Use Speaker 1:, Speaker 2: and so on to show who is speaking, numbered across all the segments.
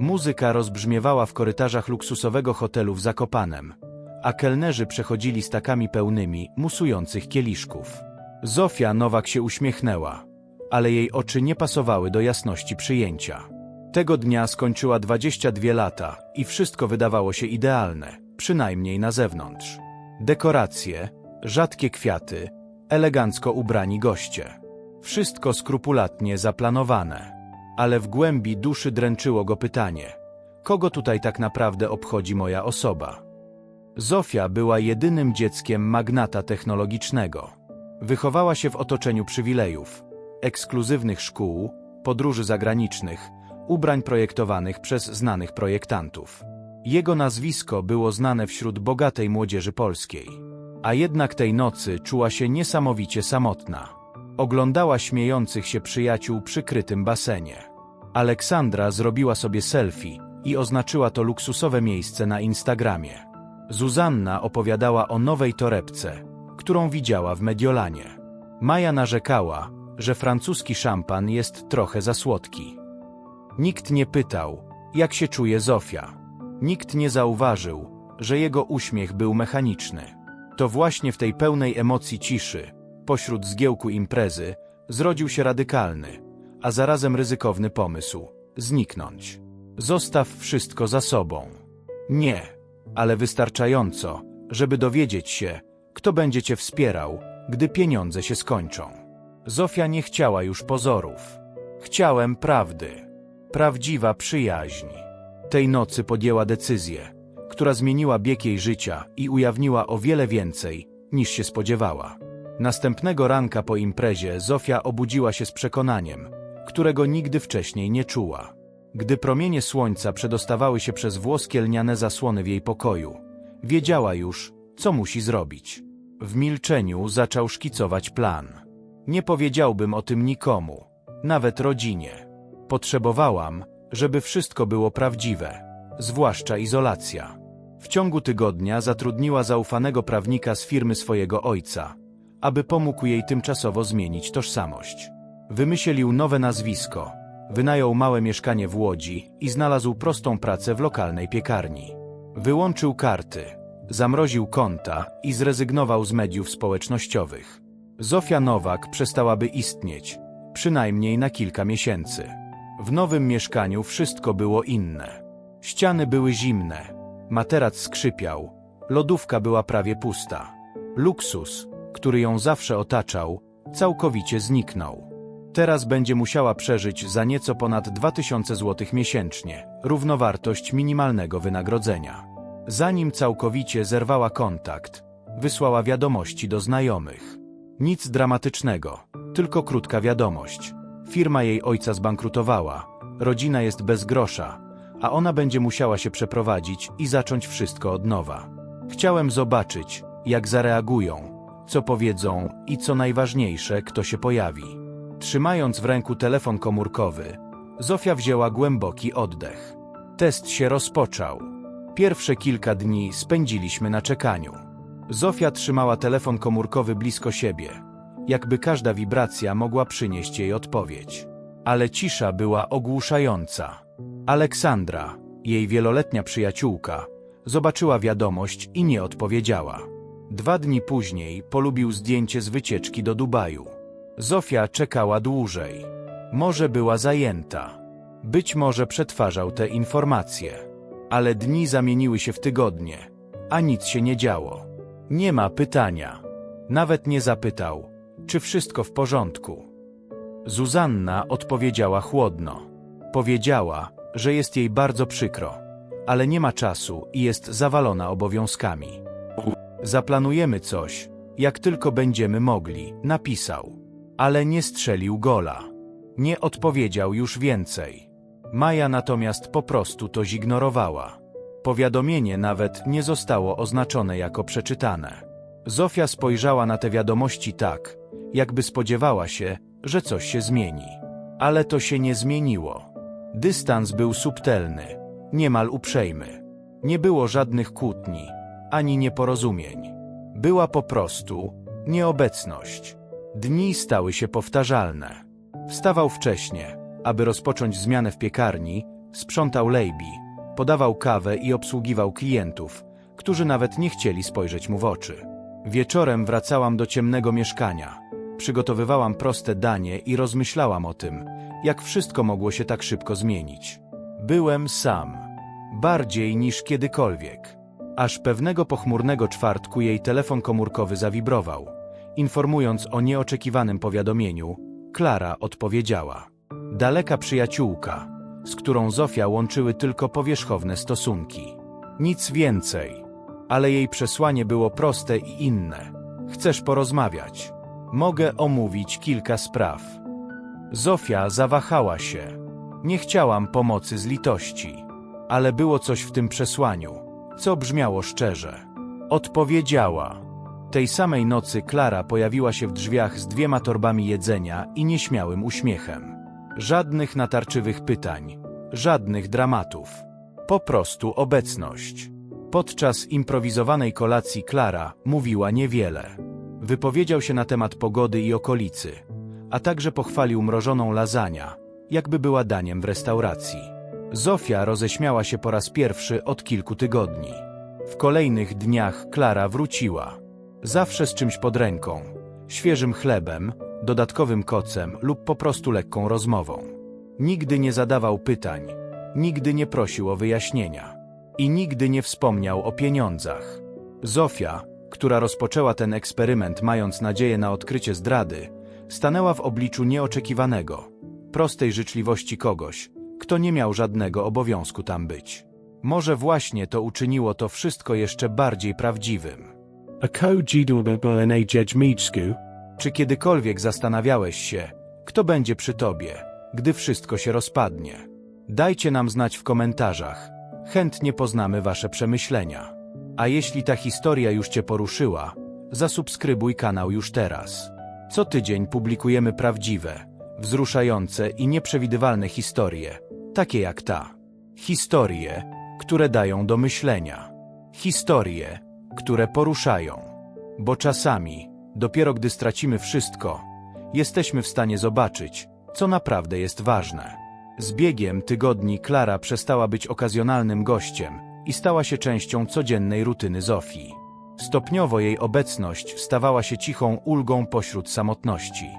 Speaker 1: Muzyka rozbrzmiewała w korytarzach luksusowego hotelu w Zakopanem, a kelnerzy przechodzili z takami pełnymi, musujących kieliszków. Zofia Nowak się uśmiechnęła, ale jej oczy nie pasowały do jasności przyjęcia. Tego dnia skończyła 22 lata i wszystko wydawało się idealne, przynajmniej na zewnątrz. Dekoracje, rzadkie kwiaty, elegancko ubrani goście. Wszystko skrupulatnie zaplanowane. Ale w głębi duszy dręczyło go pytanie: kogo tutaj tak naprawdę obchodzi moja osoba? Zofia była jedynym dzieckiem magnata technologicznego. Wychowała się w otoczeniu przywilejów, ekskluzywnych szkół, podróży zagranicznych, ubrań projektowanych przez znanych projektantów. Jego nazwisko było znane wśród bogatej młodzieży polskiej. A jednak tej nocy czuła się niesamowicie samotna. Oglądała śmiejących się przyjaciół przy krytym basenie. Aleksandra zrobiła sobie selfie i oznaczyła to luksusowe miejsce na Instagramie. Zuzanna opowiadała o nowej torebce, którą widziała w Mediolanie. Maja narzekała, że francuski szampan jest trochę za słodki. Nikt nie pytał, jak się czuje Zofia. Nikt nie zauważył, że jego uśmiech był mechaniczny. To właśnie w tej pełnej emocji ciszy, pośród zgiełku imprezy, zrodził się radykalny, a zarazem ryzykowny pomysł zniknąć. Zostaw wszystko za sobą. Nie, ale wystarczająco, żeby dowiedzieć się, kto będzie cię wspierał, gdy pieniądze się skończą. Zofia nie chciała już pozorów. Chciałem prawdy. Prawdziwa przyjaźń. Tej nocy podjęła decyzję, która zmieniła bieg jej życia i ujawniła o wiele więcej, niż się spodziewała. Następnego ranka po imprezie Zofia obudziła się z przekonaniem, którego nigdy wcześniej nie czuła. Gdy promienie słońca przedostawały się przez włoskie lniane zasłony w jej pokoju, wiedziała już, co musi zrobić. W milczeniu zaczął szkicować plan. Nie powiedziałbym o tym nikomu, nawet rodzinie. Potrzebowałam, żeby wszystko było prawdziwe, zwłaszcza izolacja. W ciągu tygodnia zatrudniła zaufanego prawnika z firmy swojego ojca, aby pomógł jej tymczasowo zmienić tożsamość. Wymyślił nowe nazwisko, wynajął małe mieszkanie w Łodzi i znalazł prostą pracę w lokalnej piekarni. Wyłączył karty, zamroził konta i zrezygnował z mediów społecznościowych. Zofia Nowak przestałaby istnieć, przynajmniej na kilka miesięcy. W nowym mieszkaniu wszystko było inne. Ściany były zimne, materac skrzypiał, lodówka była prawie pusta. Luksus, który ją zawsze otaczał, całkowicie zniknął. Teraz będzie musiała przeżyć za nieco ponad 2000 zł miesięcznie, równowartość minimalnego wynagrodzenia. Zanim całkowicie zerwała kontakt, wysłała wiadomości do znajomych. Nic dramatycznego, tylko krótka wiadomość. Firma jej ojca zbankrutowała, rodzina jest bez grosza, a ona będzie musiała się przeprowadzić i zacząć wszystko od nowa. Chciałem zobaczyć, jak zareagują, co powiedzą i co najważniejsze, kto się pojawi. Trzymając w ręku telefon komórkowy, Zofia wzięła głęboki oddech. Test się rozpoczął. Pierwsze kilka dni spędziliśmy na czekaniu. Zofia trzymała telefon komórkowy blisko siebie, jakby każda wibracja mogła przynieść jej odpowiedź. Ale cisza była ogłuszająca. Aleksandra, jej wieloletnia przyjaciółka, zobaczyła wiadomość i nie odpowiedziała. Dwa dni później polubił zdjęcie z wycieczki do Dubaju. Zofia czekała dłużej. Może była zajęta. Być może przetwarzał te informacje. Ale dni zamieniły się w tygodnie, a nic się nie działo. Nie ma pytania. Nawet nie zapytał, czy wszystko w porządku. Zuzanna odpowiedziała chłodno. Powiedziała, że jest jej bardzo przykro, ale nie ma czasu i jest zawalona obowiązkami. Zaplanujemy coś, jak tylko będziemy mogli, napisał. Ale nie strzelił gola. Nie odpowiedział już więcej. Maja natomiast po prostu to zignorowała. Powiadomienie nawet nie zostało oznaczone jako przeczytane. Zofia spojrzała na te wiadomości tak, jakby spodziewała się, że coś się zmieni. Ale to się nie zmieniło. Dystans był subtelny, niemal uprzejmy. Nie było żadnych kłótni, ani nieporozumień. Była po prostu nieobecność. Dni stały się powtarzalne. Wstawał wcześnie, aby rozpocząć zmianę w piekarni Sprzątał lejbi, podawał kawę i obsługiwał klientów, którzy nawet nie chcieli spojrzeć mu w oczy. Wieczorem wracałam do ciemnego mieszkania. Przygotowywałam proste danie i rozmyślałam o tym, jak wszystko mogło się tak szybko zmienić. Byłem sam. Bardziej niż kiedykolwiek. Aż pewnego pochmurnego czwartku jej telefon komórkowy zawibrował, informując o nieoczekiwanym powiadomieniu. Klara odpowiedziała. Daleka przyjaciółka, z którą Zofia łączyły tylko powierzchowne stosunki. Nic więcej. Ale jej przesłanie było proste i inne. Chcesz porozmawiać? Mogę omówić kilka spraw. Zofia zawahała się. Nie chciałam pomocy z litości, ale było coś w tym przesłaniu, co brzmiało szczerze. Odpowiedziała. Tej samej nocy Klara pojawiła się w drzwiach z dwiema torbami jedzenia i nieśmiałym uśmiechem. Żadnych natarczywych pytań, żadnych dramatów. Po prostu obecność. Podczas improwizowanej kolacji Klara mówiła niewiele. Wypowiedział się na temat pogody i okolicy, a także pochwalił mrożoną lasagna, jakby była daniem w restauracji. Zofia roześmiała się po raz pierwszy od kilku tygodni. W kolejnych dniach Klara wróciła. Zawsze z czymś pod ręką, świeżym chlebem, dodatkowym kocem lub po prostu lekką rozmową. Nigdy nie zadawał pytań, nigdy nie prosił o wyjaśnienia i nigdy nie wspomniał o pieniądzach. Zofia, która rozpoczęła ten eksperyment mając nadzieję na odkrycie zdrady, stanęła w obliczu nieoczekiwanego, prostej życzliwości kogoś, kto nie miał żadnego obowiązku tam być. Może właśnie to uczyniło to wszystko jeszcze bardziej prawdziwym.
Speaker 2: A co Jedźmiczku?
Speaker 1: Czy kiedykolwiek zastanawiałeś się, kto będzie przy tobie, gdy wszystko się rozpadnie? Dajcie nam znać w komentarzach. Chętnie poznamy wasze przemyślenia. A jeśli ta historia już cię poruszyła, zasubskrybuj kanał już teraz. Co tydzień publikujemy prawdziwe, wzruszające i nieprzewidywalne historie, takie jak ta. Historie, które dają do myślenia. Historie, które poruszają. Bo czasami, dopiero gdy stracimy wszystko, jesteśmy w stanie zobaczyć, co naprawdę jest ważne. Z biegiem tygodni Klara przestała być okazjonalnym gościem i stała się częścią codziennej rutyny Zofii. Stopniowo jej obecność stawała się cichą ulgą pośród samotności.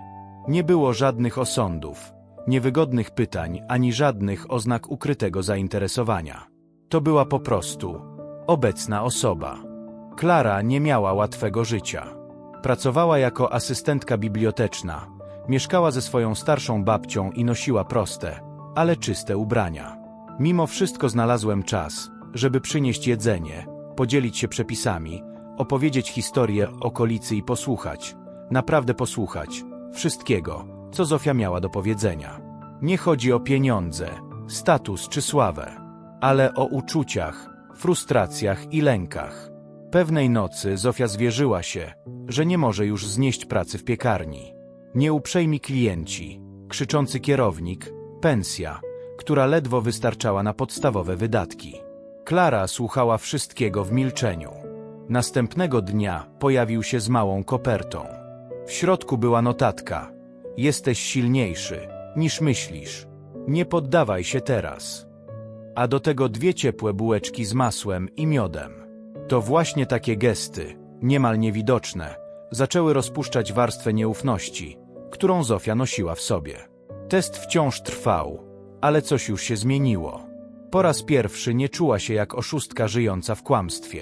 Speaker 1: Nie było żadnych osądów, niewygodnych pytań ani żadnych oznak ukrytego zainteresowania. To była po prostu obecna osoba. Klara nie miała łatwego życia. Pracowała jako asystentka biblioteczna, mieszkała ze swoją starszą babcią i nosiła proste, ale czyste ubrania. Mimo wszystko znalazłem czas, żeby przynieść jedzenie, podzielić się przepisami, opowiedzieć historię okolicy i posłuchać, naprawdę posłuchać, wszystkiego, co Zofia miała do powiedzenia. Nie chodzi o pieniądze, status czy sławę, ale o uczuciach, frustracjach i lękach. Pewnej nocy Zofia zwierzyła się, że nie może już znieść pracy w piekarni. Nieuprzejmi klienci, krzyczący kierownik, pensja, która ledwo wystarczała na podstawowe wydatki. Klara słuchała wszystkiego w milczeniu. Następnego dnia pojawił się z małą kopertą. W środku była notatka. Jesteś silniejszy, niż myślisz. Nie poddawaj się teraz. A do tego dwie ciepłe bułeczki z masłem i miodem. To właśnie takie gesty, niemal niewidoczne, zaczęły rozpuszczać warstwę nieufności, którą Zofia nosiła w sobie. Test wciąż trwał, ale coś już się zmieniło. Po raz pierwszy nie czuła się jak oszustka żyjąca w kłamstwie.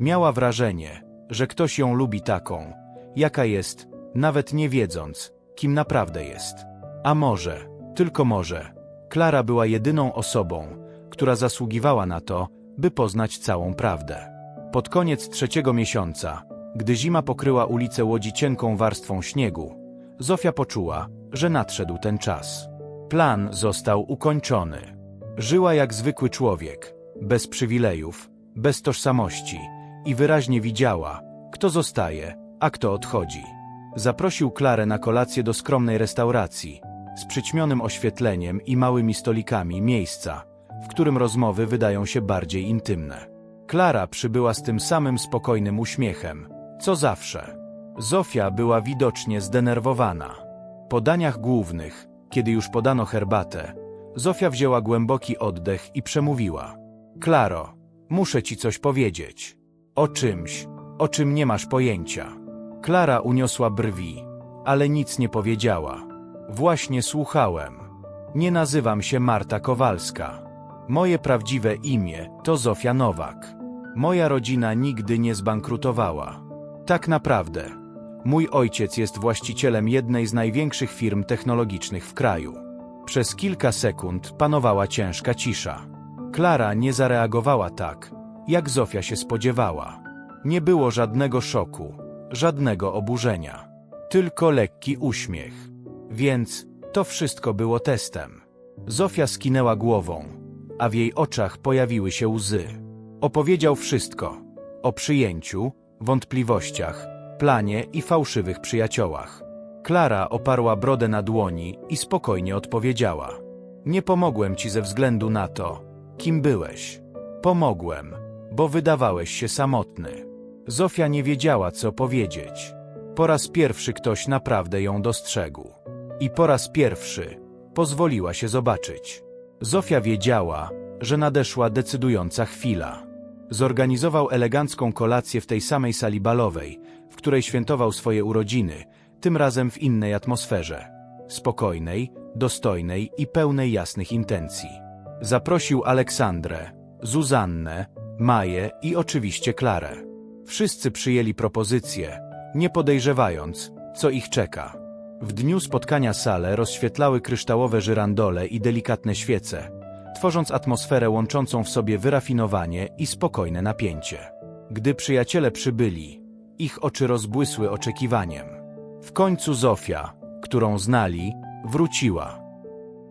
Speaker 1: Miała wrażenie, że ktoś ją lubi taką, jaka jest, nawet nie wiedząc, kim naprawdę jest. A może, tylko może, Klara była jedyną osobą, która zasługiwała na to, by poznać całą prawdę. Pod koniec trzeciego miesiąca, gdy zima pokryła ulicę Łodzi cienką warstwą śniegu, Zofia poczuła, że nadszedł ten czas. Plan został ukończony. Żyła jak zwykły człowiek, bez przywilejów, bez tożsamości i wyraźnie widziała, kto zostaje, a kto odchodzi. Zaprosił Klarę na kolację do skromnej restauracji, z przyćmionym oświetleniem i małymi stolikami miejsca, w którym rozmowy wydają się bardziej intymne. Klara przybyła z tym samym spokojnym uśmiechem, co zawsze. Zofia była widocznie zdenerwowana. Po daniach głównych, kiedy już podano herbatę, Zofia wzięła głęboki oddech i przemówiła. Klaro, muszę ci coś powiedzieć. O czymś, o czym nie masz pojęcia. Klara uniosła brwi, ale nic nie powiedziała. Właśnie słuchałem. Nie nazywam się Marta Kowalska. Moje prawdziwe imię to Zofia Nowak. Moja rodzina nigdy nie zbankrutowała. Tak naprawdę, mój ojciec jest właścicielem jednej z największych firm technologicznych w kraju. Przez kilka sekund panowała ciężka cisza. Klara nie zareagowała tak, jak Zofia się spodziewała. Nie było żadnego szoku, żadnego oburzenia, tylko lekki uśmiech. Więc to wszystko było testem. Zofia skinęła głową, a w jej oczach pojawiły się łzy. Opowiedział wszystko o przyjęciu, wątpliwościach, planie i fałszywych przyjaciołach. Klara oparła brodę na dłoni i spokojnie odpowiedziała: Nie pomogłem ci ze względu na to, kim byłeś. Pomogłem, bo wydawałeś się samotny. Zofia nie wiedziała, co powiedzieć. Po raz pierwszy ktoś naprawdę ją dostrzegł. I po raz pierwszy pozwoliła się zobaczyć. Zofia wiedziała, że nadeszła decydująca chwila. Zorganizował elegancką kolację w tej samej sali balowej, w której świętował swoje urodziny, tym razem w innej atmosferze. Spokojnej, dostojnej i pełnej jasnych intencji. Zaprosił Aleksandrę, Zuzannę, Maję i oczywiście Klarę. Wszyscy przyjęli propozycję, nie podejrzewając, co ich czeka. W dniu spotkania salę rozświetlały kryształowe żyrandole i delikatne świece, tworząc atmosferę łączącą w sobie wyrafinowanie i spokojne napięcie. Gdy przyjaciele przybyli, ich oczy rozbłysły oczekiwaniem. W końcu Zofia, którą znali, wróciła.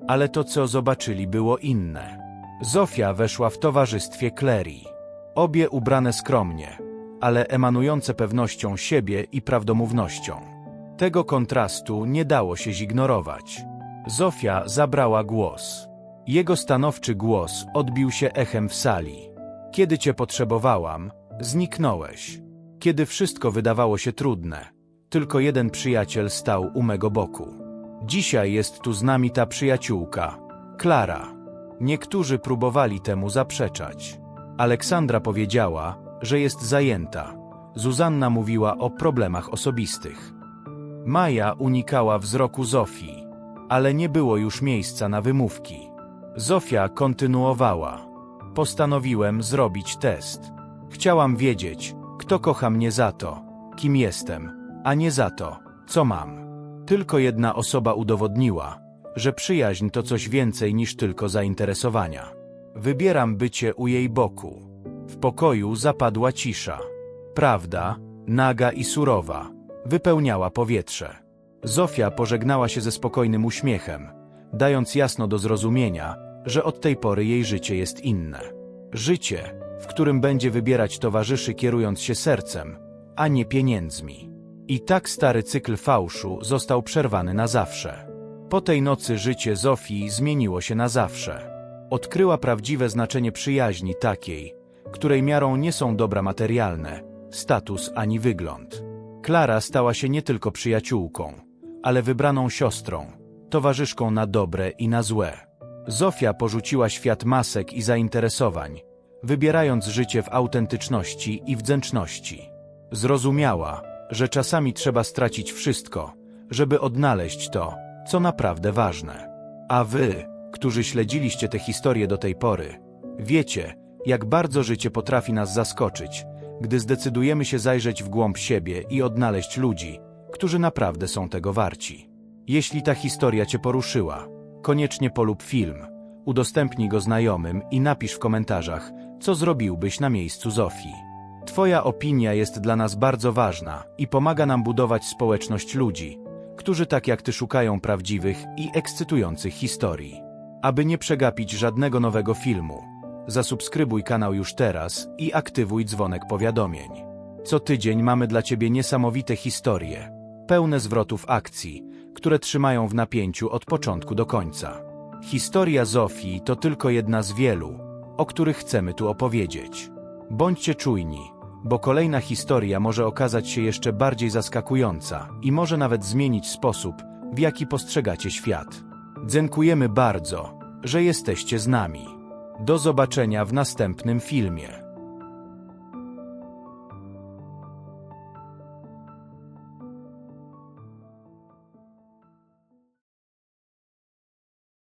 Speaker 1: Ale to, co zobaczyli, było inne. Zofia weszła w towarzystwie Clary. Obie ubrane skromnie, ale emanujące pewnością siebie i prawdomównością. Tego kontrastu nie dało się zignorować. Zofia zabrała głos. Jego stanowczy głos odbił się echem w sali. Kiedy cię potrzebowałam, zniknąłeś. Kiedy wszystko wydawało się trudne, tylko jeden przyjaciel stał u mego boku. Dzisiaj jest tu z nami ta przyjaciółka, Klara. Niektórzy próbowali temu zaprzeczać. Aleksandra powiedziała, że jest zajęta. Zuzanna mówiła o problemach osobistych. Maja unikała wzroku Zofii, ale nie było już miejsca na wymówki. Zofia kontynuowała. Postanowiłem zrobić test. Chciałam wiedzieć, kto kocha mnie za to, kim jestem, a nie za to, co mam. Tylko jedna osoba udowodniła, że przyjaźń to coś więcej niż tylko zainteresowania. Wybieram bycie u jej boku. W pokoju zapadła cisza. Prawda, naga i surowa, wypełniała powietrze. Zofia pożegnała się ze spokojnym uśmiechem, dając jasno do zrozumienia, że od tej pory jej życie jest inne. Życie, w którym będzie wybierać towarzyszy kierując się sercem, a nie pieniędzmi. I tak stary cykl fałszu został przerwany na zawsze. Po tej nocy życie Zofii zmieniło się na zawsze. Odkryła prawdziwe znaczenie przyjaźni takiej, której miarą nie są dobra materialne, status ani wygląd. Klara stała się nie tylko przyjaciółką, ale wybraną siostrą, towarzyszką na dobre i na złe. Zofia porzuciła świat masek i zainteresowań, wybierając życie w autentyczności i wdzięczności. Zrozumiała, że czasami trzeba stracić wszystko, żeby odnaleźć to, co naprawdę ważne. A wy, którzy śledziliście tę historię do tej pory, wiecie, jak bardzo życie potrafi nas zaskoczyć, gdy zdecydujemy się zajrzeć w głąb siebie i odnaleźć ludzi, którzy naprawdę są tego warci. Jeśli ta historia Cię poruszyła, koniecznie polub film, udostępnij go znajomym i napisz w komentarzach, co zrobiłbyś na miejscu Zofii. Twoja opinia jest dla nas bardzo ważna i pomaga nam budować społeczność ludzi, którzy tak jak Ty szukają prawdziwych i ekscytujących historii. Aby nie przegapić żadnego nowego filmu, zasubskrybuj kanał już teraz i aktywuj dzwonek powiadomień. Co tydzień mamy dla Ciebie niesamowite historie, pełne zwrotów akcji, które trzymają w napięciu od początku do końca. Historia Zofii to tylko jedna z wielu, o których chcemy tu opowiedzieć. Bądźcie czujni, bo kolejna historia może okazać się jeszcze bardziej zaskakująca i może nawet zmienić sposób, w jaki postrzegacie świat. Dziękujemy bardzo, że jesteście z nami. Do zobaczenia w następnym filmie.